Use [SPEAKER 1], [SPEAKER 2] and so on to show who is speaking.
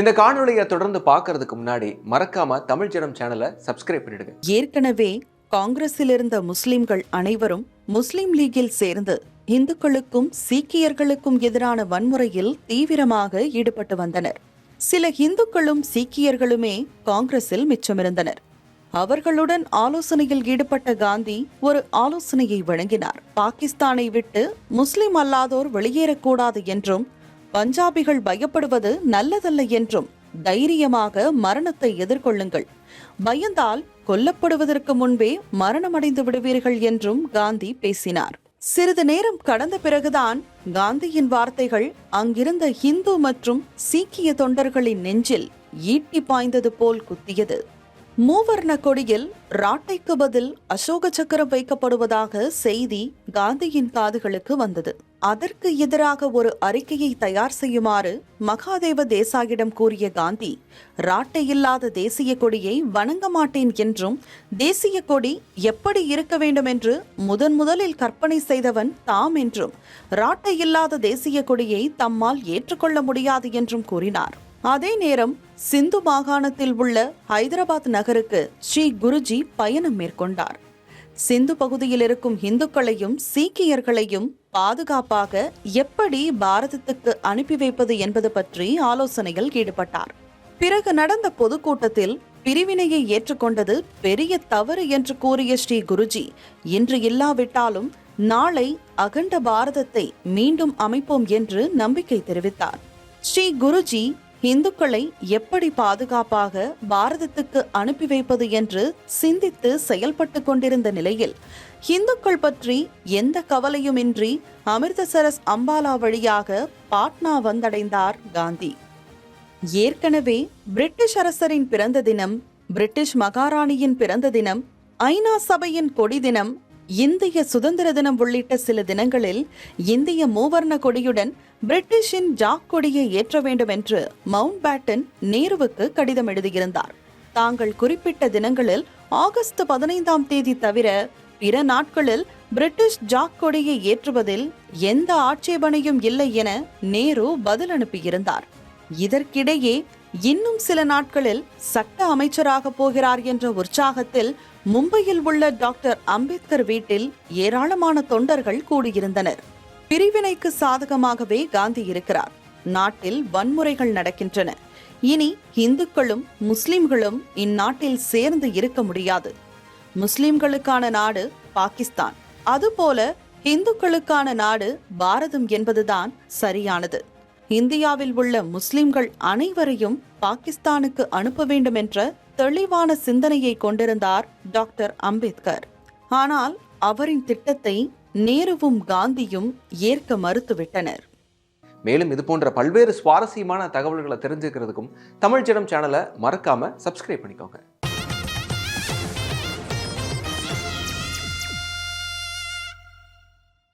[SPEAKER 1] இந்த காணொளியை தொடர்ந்து பார்க்கறதுக்கு முன்னாடி மறக்காம தமிழ் ஜனம் சேனலை சப்ஸ்கிரைப் பண்ணிடுங்க.
[SPEAKER 2] ஏற்கனவே காங்கிரஸில் இருந்த முஸ்லிம்கள் அனைவரும் முஸ்லிம் லீகில் சேர்ந்து இந்துக்களுக்கும் சீக்கியர்களுக்கும் எதிரான வன்முறையில் தீவிரமாக ஈடுபட்டு வந்தனர். சில இந்துக்களும் சீக்கியர்களுமே காங்கிரஸில் மிச்சமிருந்தனர். அவர்களுடன் ஆலோசனையில் ஈடுபட்ட காந்தி ஒரு ஆலோசனையை வழங்கினார். பாகிஸ்தானை விட்டு முஸ்லிம் அல்லாதோர் வெளியேறக்கூடாது என்றும் பஞ்சாபிகள் பயப்படுவது நல்லதல்ல என்றும் தைரியமாக மரணத்தை எதிர்கொள்ளுங்கள். பயந்தால் கொல்லப்படுவதற்கு முன்பே மரணமடைந்து விடுவீர்கள் என்றும் காந்தி பேசினார். சிறிது நேரம் கடந்த பிறகுதான் காந்தியின் வார்த்தைகள் அங்கிருந்த இந்து மற்றும் சீக்கிய தொண்டர்களின் நெஞ்சில் ஈட்டி பாய்ந்தது போல் குத்தியது. மூவர்ண கொடியில் ராட்டைக்கு பதில் அசோக சக்கரம் வைக்கப்படுவதாக செய்தி காந்தியின் காதுகளுக்கு வந்தது. அதற்கு எதிராக ஒரு அறிக்கையை தயார் செய்யுமாறு மகாதேவ தேசாயிடம் கூறிய காந்தி ராட்டை இல்லாத தேசிய கொடியை வணங்க மாட்டேன் என்றும் தேசிய கொடி எப்படி இருக்க வேண்டும் என்று முதன் முதலில் கற்பனை செய்தவன் தாம் என்றும் ராட்டை இல்லாத தேசிய கொடியை தம்மால் ஏற்றுக்கொள்ள முடியாது என்றும் கூறினார். அதே நேரம் சிந்து மாகாணத்தில் உள்ள ஹைதராபாத் நகருக்கு ஸ்ரீ குருஜி பயணம் மேற்கொண்டார். சிந்து பகுதியில் இருக்கும் இந்துக்களையும் சீக்கியர்களையும் பாதுகாப்பாக எப்படி பாரதத்துக்கு அனுப்பி வைப்பது என்பது பற்றி ஆலோசனையில் ஈடுபட்டார். பிறகு நடந்த பொதுக்கூட்டத்தில் பிரிவினையை ஏற்றுக்கொண்டது பெரிய தவறு என்று கூறிய ஸ்ரீ குருஜி இன்று இல்லாவிட்டாலும் நாளை அகண்ட பாரதத்தை மீண்டும் அமைப்போம் என்று நம்பிக்கை தெரிவித்தார். ஸ்ரீ குருஜி இந்துக்களை எப்படி பாதுகாப்பாக பாரதத்துக்கு அனுப்பி வைப்பது என்று சிந்தித்து செயல்பட்டு கொண்டிருந்த நிலையில் இந்துக்கள் பற்றி எந்த கவலையுமின்றி அமிர்தசரஸ் அம்பாலா வழியாக பாட்னா வந்தடைந்தார் காந்தி. ஏற்கனவே பிரிட்டிஷ் அரசரின் பிறந்த தினம் பிரிட்டிஷ் மகாராணியின் பிறந்த தினம் ஐநா சபையின் கொடி தினம் இந்திய சுதந்திர தினம் உள்ளிட்ட சில தினங்களில் இந்திய மூவர்ண கொடியுடன் பிரிட்டிஷின் ஜாக் கொடியை ஏற்ற வேண்டும் என்று மவுண்ட் பேட்டன் நேருவுக்கு கடிதம் எழுதியிருந்தார். தாங்கள் குறிப்பிட்ட தினங்களில் ஆகஸ்ட் பதினைந்தாம் தேதி தவிர பிற நாட்களில் பிரிட்டிஷ் ஜாக் கொடியை ஏற்றுவதில் எந்த ஆட்சேபனையும் இல்லை என நேரு பதில் அனுப்பியிருந்தார். இதற்கிடையே இன்னும் சில நாட்களில் சட்ட அமைச்சராக போகிறார் என்ற உற்சாகத்தில் மும்பையில் உள்ள டாக்டர் அம்பேத்கர் வீட்டில் ஏராளமான தொண்டர்கள் கூடியிருந்தனர். பிரிவினைக்கு சாதகமாகவே காந்தி இருக்கிறார். நாட்டில் வன்முறைகள் நடக்கின்றன. இனி இந்துக்களும் முஸ்லிம்களும் இந்நாட்டில் சேர்ந்து இருக்க முடியாது. முஸ்லிம்களுக்கான நாடு பாகிஸ்தான். அதுபோல இந்துக்களுக்கான நாடு பாரதம் என்பதுதான் சரியானது. இந்தியாவில் உள்ள முஸ்லிம்கள் அனைவரையும் பாகிஸ்தானுக்கு அனுப்ப வேண்டும் என்ற தெளிவான சிந்தனையை கொண்டிருந்தார் டாக்டர் அம்பேத்கர். ஆனால் அவரின் திட்டத்தை நேருவும் காந்தியும் ஏற்க மறுத்துவிட்டனர்.
[SPEAKER 1] மேலும் இது போன்ற பல்வேறு சுவாரஸ்யமான தகவல்களை தெரிஞ்சுக்கிறதுக்கும் தமிழ் ஜனம் சேனலை மறக்காம சப்ஸ்கிரைப் பண்ணிக்கோங்க.